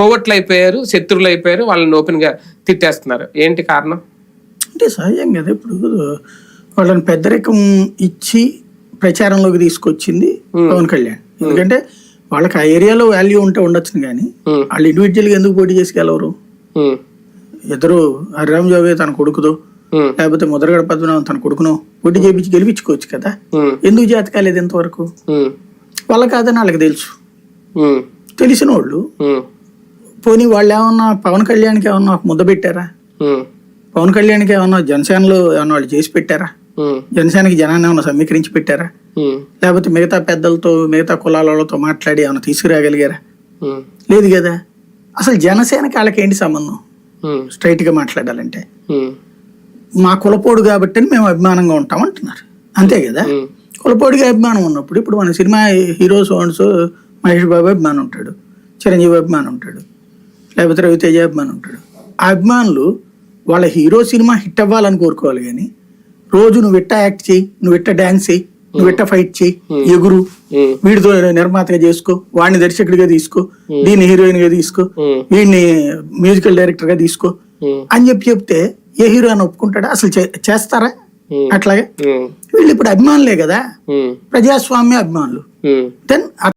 కోవట్లు అయిపోయారు శత్రువులు అయిపోయారు వాళ్ళని ఓపెన్గా తిట్టేస్తున్నారు. ఏంటి కారణం? అంటే సహజం కదా ఇప్పుడు వాళ్ళని పెద్దరికం ఇచ్చి ప్రచారంలోకి తీసుకొచ్చింది పవన్ కళ్యాణ్. ఎందుకంటే వాళ్ళకి ఆ ఏరియాలో వాల్యూ ఉంటే ఉండొచ్చు కానీ. వాళ్ళు individual గా ఎందుకు పోటీ చేసుకెళ్ళవరు? ఇద్దరు హరిరామ్ జోగే తన కొడుకుదో లేకపోతే ముద్రగడ పద్మనాభం తన కొడుకునో పోటీ చేపించి గెలిపించుకోవచ్చు కదా? ఎందుకు చేత కాలేదు ఇంతవరకు వాళ్ళ కాదని వాళ్ళకి తెలుసు. తెలిసిన వాళ్ళు పోనీ వాళ్ళు ఏమన్నా పవన్ కళ్యాణ్కి ఏమన్నా ఒక ముద్ద పెట్టారా? పవన్ కళ్యాణ్కి ఏమన్నా జనసేనలో ఏమన్నా వాళ్ళు చేసి పెట్టారా? జనసేనకి జనాన్ని ఏమన్నా సమీకరించి పెట్టారా? లేకపోతే మిగతా పెద్దలతో మిగతా కులాల వాళ్ళతో మాట్లాడి ఏమైనా తీసుకురాగలిగారా? లేదు కదా. అసలు జనసేనకి వాళ్ళకి ఏంటి సంబంధం? స్ట్రైట్గా మాట్లాడాలంటే. మా కులపోడు కాబట్టి మేము అభిమానంగా ఉంటాం అంటున్నారు. అంతే కదా? కులపోడిగా అభిమానం ఉన్నప్పుడు ఇప్పుడు మన సినిమా హీరో సోన్స్ మహేష్ బాబు అభిమానం ఉంటాడు. చిరంజీవి అభిమానం ఉంటాడు. లేకపోతే రవితేజ అభిమానం ఉంటాడు. ఆ అభిమానులు వాళ్ళ హీరో సినిమా హిట్ అవ్వాలని కోరుకోవాలి కానీ రోజు నువ్వు ఇట్ట యాక్ట్ చేయి నువ్వు ఇట్ట డాన్స్ చేయి నువ్వు ఇట్ట ఫైట్ చేయి ఎగురు వీడితో నిర్మాతగా చేసుకో వాడిని దర్శకుడిగా తీసుకో దీన్ని హీరోయిన్గా తీసుకో వీడిని మ్యూజికల్ డైరెక్టర్గా తీసుకో అని చెప్పి చెప్తే ఏ హీరో అని ఒప్పుకుంటాడా? అసలు చేస్తారా? అట్లాగే వీళ్ళు ఇప్పుడు అభిమానులే కదా. ప్రజాస్వామ్య అభిమానులు. దెన్